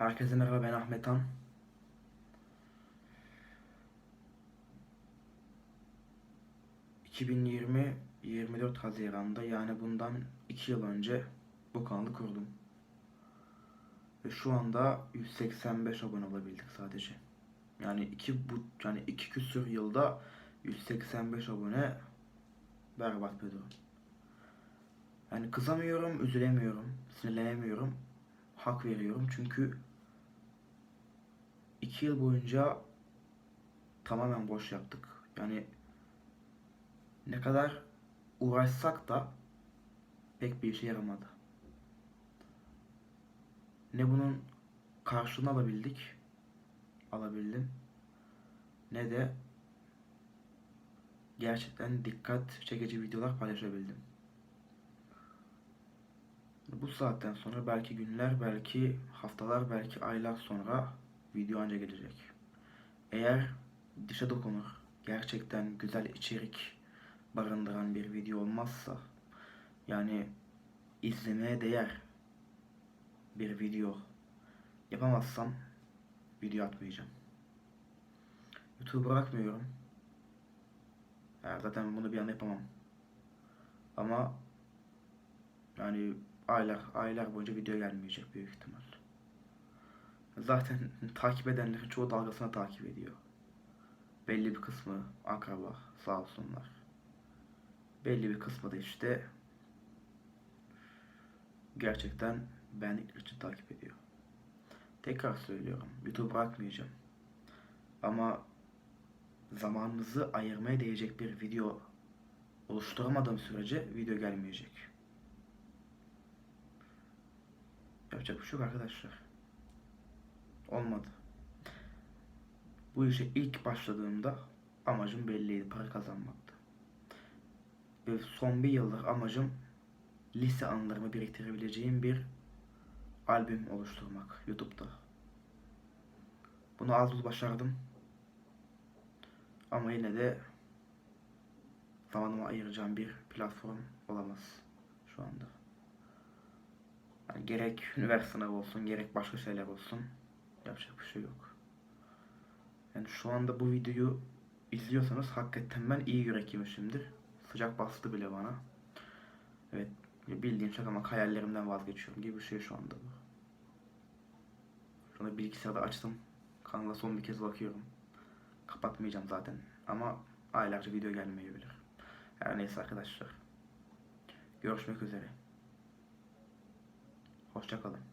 Herkese merhaba ben Ahmet Han. ...2020 24 Haziran'da yani bundan 2 yıl önce bu kanalı kurdum. Ve şu anda 185 abone olabildik sadece. Yani iki bu yani iki küsür yılda 185 abone berbat bir durum. Yani kızamıyorum, üzülemiyorum, sinirlenemiyorum. Hak veriyorum çünkü iki yıl boyunca tamamen boş yaptık. Yani ne kadar uğraşsak da pek bir işe yaramadı. Ne bunun karşılığını alabildik, alabildim, ne de gerçekten dikkat çekici videolar paylaşabildim. Bu saatten sonra belki günler, belki haftalar, belki aylar sonra video anca gelecek. Eğer dişe dokunur, gerçekten güzel içerik barındıran bir video olmazsa, yani izlemeye değer bir video yapamazsam video atmayacağım. YouTube bırakmıyorum. Yani zaten bunu bir anda yapamam. Ama yani aylar aylar boyunca video gelmeyecek büyük ihtimal. Zaten takip edenlerin çoğu dalgasına takip ediyor. Belli bir kısmı akraba sağ olsunlar. Belli bir kısmı da işte gerçekten beğendikleri için takip ediyor. Tekrar söylüyorum. YouTube bırakmayacağım. Ama zamanınızı ayırmaya değecek bir video oluşturamadığım sürece video gelmeyecek. Yapacak bir şey yok arkadaşlar. Olmadı. Bu işe ilk başladığımda amacım belliydi. Para kazanmaktı. Ve son bir yıldır amacım lise anılarımı biriktirebileceğim bir albüm oluşturmak YouTube'da. Bunu az buz başardım. Ama yine de zamanımı ayıracağım bir platform olamaz şu anda. Yani gerek üniversite sınavı olsun, gerek başka şeyler olsun yapacak bir şey yok. Yani şu anda bu videoyu izliyorsanız hakikaten ben iyi yürek yemişimdir. Sıcak bastı bile bana. Evet bildiğin şaka ama hayallerimden vazgeçiyorum gibi bir şey şu anda bu. Şu anda bilgisayarda açtım. Kanala son bir kez bakıyorum. Kapatmayacağım zaten. Ama aylarca video gelmeyebilir. Her neyse arkadaşlar. Görüşmek üzere. Hoşçakalın.